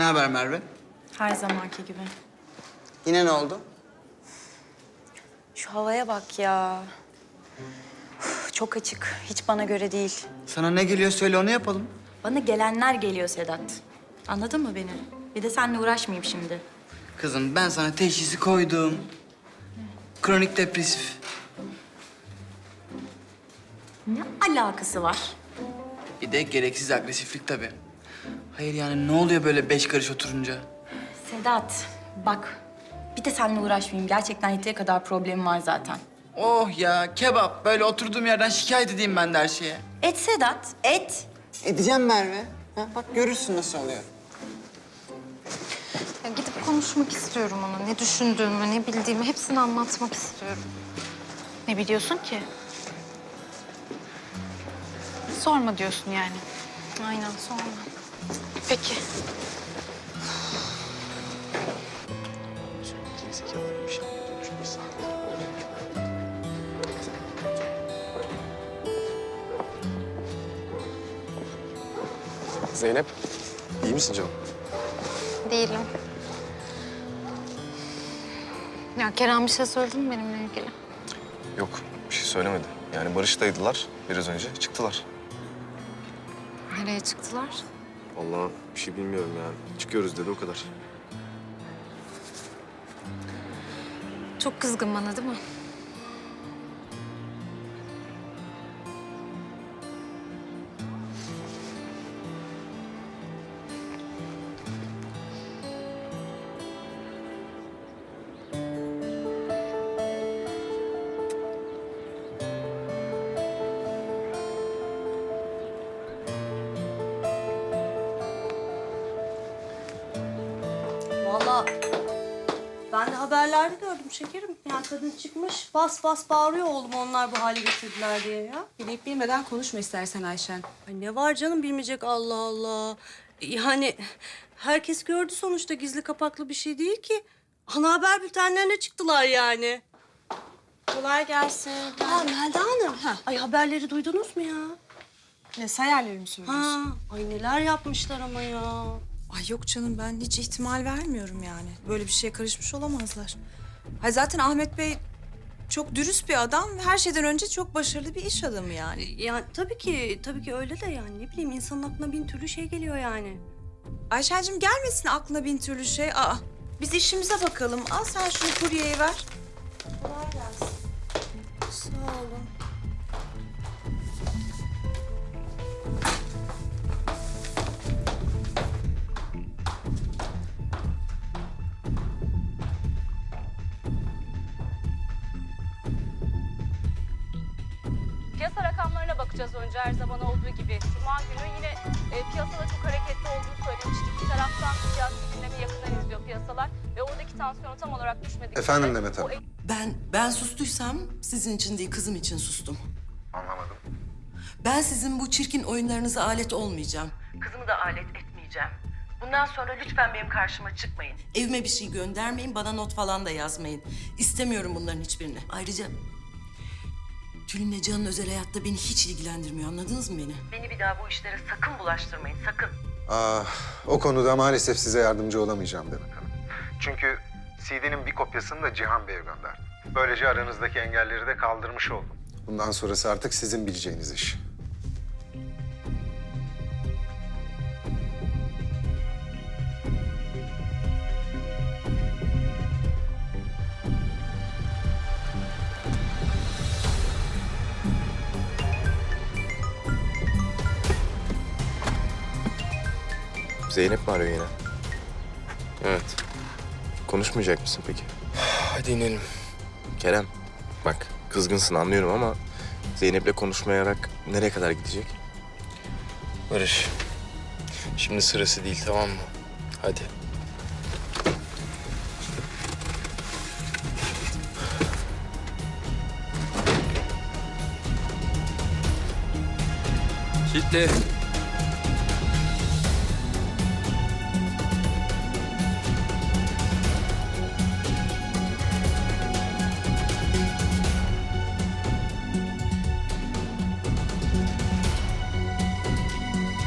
Ne haber Merve? Her zamanki gibi. Yine ne oldu? Şu havaya bak ya. Uf, çok açık. Hiç bana göre değil. Sana ne geliyor söyle onu yapalım. Bana gelenler geliyor Sedat. Anladın mı beni? Bir de seninle uğraşmayayım şimdi. Kızım ben sana teşhisi koydum. Kronik depresif. Ne alakası var? Bir de gereksiz agresiflik tabii. Hayır yani ne oluyor böyle beş karış oturunca? Sedat, bak. Bir de seninle uğraşmayayım. Gerçekten yeteri kadar problemim var zaten. Oh ya kebap. Böyle oturduğum yerden şikayet edeyim ben de her şeye. Et Sedat, et. Edeceğim Merve. Ha, bak görürsün nasıl oluyor. Ya gidip konuşmak istiyorum ona. Ne düşündüğümü, ne bildiğimi hepsini anlatmak istiyorum. Ne biliyorsun ki? Sorma diyorsun yani. Aynen sorma. Peki. Zeynep, iyi misin canım? Değilim. Ya Kerem bir şey söyledi mi benimle ilgili? Yok, bir şey söylemedi. Yani Barış'taydılar biraz önce, çıktılar. Nereye çıktılar? Vallahi bir şey bilmiyorum yani. Çıkıyoruz dedi o kadar. Çok kızgın bana değil mi? Ben de haberlerde gördüm şekerim. Yani kadın çıkmış bas bas bağırıyor oğlum onlar bu hale getirdiler diye ya. Bilip bilmeden konuşma istersen Ayşen. Ay ne var canım bilmeyecek Allah Allah. Yani herkes gördü sonuçta gizli kapaklı bir şey değil ki. Ana haber bültenlerine çıktılar yani. Kolay gelsin. Aa Melda Hanım. Ay haberleri duydunuz mu ya? Ne sayarlarımı söylüyorsun? Ha, ay neler yapmışlar ama ya. Ay yok canım ben hiç ihtimal vermiyorum yani. Böyle bir şeye karışmış olamazlar. Hay zaten Ahmet Bey çok dürüst bir adam ve her şeyden önce çok başarılı bir iş adamı yani. Yani tabii ki, tabii ki öyle de yani ne bileyim insanın aklına bin türlü şey geliyor yani. Ayşen'cim gelmesin aklına bin türlü şey. Aa biz işimize bakalım. Al sen şunu kuryeye ver. Sağ olun. Bakacağız önce her zaman olduğu gibi. Cuma günü yine e, piyasada çok hareketli olduğunu söylemiştik. Bir taraftan siyasi gündemi yakından izliyor piyasalar ve oradaki tansiyonu tam olarak düşmedi. Efendim Demet Hanım. Ben ben sustuysam sizin için değil kızım için sustum. Anlamadım. Ben sizin bu çirkin oyunlarınıza alet olmayacağım. Kızımı da alet etmeyeceğim. Bundan sonra lütfen benim karşıma çıkmayın. Evime bir şey göndermeyin, bana not falan da yazmayın. İstemiyorum bunların hiçbirini. Ayrıca Tülin'le Can'ın özel hayatta beni hiç ilgilendirmiyor. Anladınız mı beni? Beni bir daha bu işlere sakın bulaştırmayın, sakın. Ah, o konuda maalesef size yardımcı olamayacağım Demet Hanım. Çünkü CD'nin bir kopyasını da Cihan Bey'e gönderdim. Böylece aranızdaki engelleri de kaldırmış oldum. Bundan sonrası artık sizin bileceğiniz iş. Zeynep mi arıyor yine? Evet. Konuşmayacak mısın peki? Hadi inelim. Kerem, bak kızgınsın anlıyorum ama Zeynep'le konuşmayarak nereye kadar gidecek? Barış, şimdi sırası değil tamam mı? Hadi. Kitle.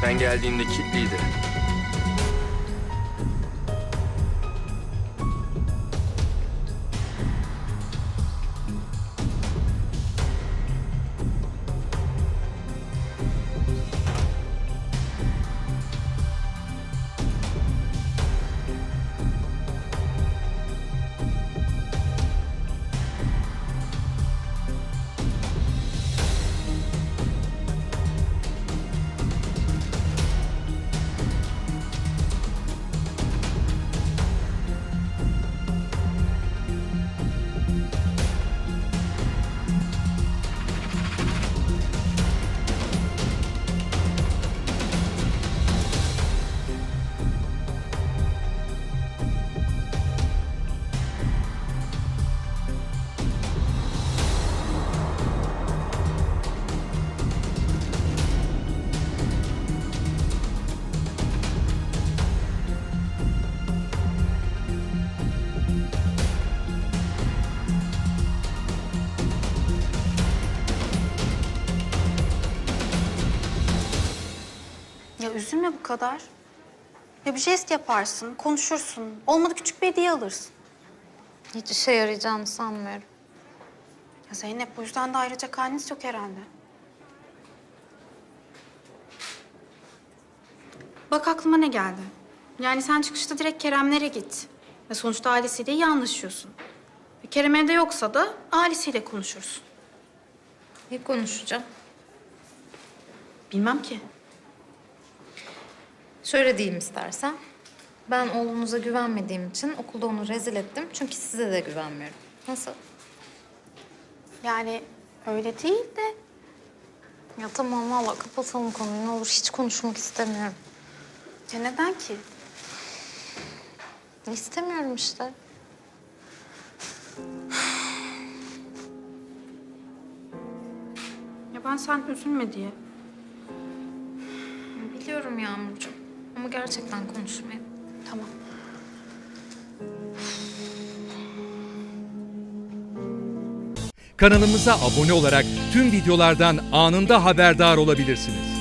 Ben geldiğimde kilitliydi. Üzülme bu kadar. Ya bir jest yaparsın, konuşursun. Olmadı küçük bir hediye alırsın. Hiç işe yarayacağını sanmıyorum. Ya Zeynep bu yüzden de ayrılacak haliniz yok herhalde. Bak aklıma ne geldi. Yani sen çıkışta direkt Keremlere git. Ve sonuçta ailesiyle iyi anlaşıyorsun. E, Kerem evde yoksa da ailesiyle konuşursun. Ne konuşacağım? Bilmem ki. Şöyle diyeyim istersen. Ben oğlunuza güvenmediğim için okulda onu rezil ettim. Çünkü size de güvenmiyorum. Nasıl? Yani öyle değil de Ya tamam valla kapatalım konuyu ne olur. Hiç konuşmak istemiyorum. ya neden ki? İstemiyorum işte. Ya ben sen üzülme diye. Biliyorum Yağmurcuğum. Ama gerçekten konuşmayalım. Tamam. Kanalımıza abone olarak tüm videolardan anında haberdar olabilirsiniz.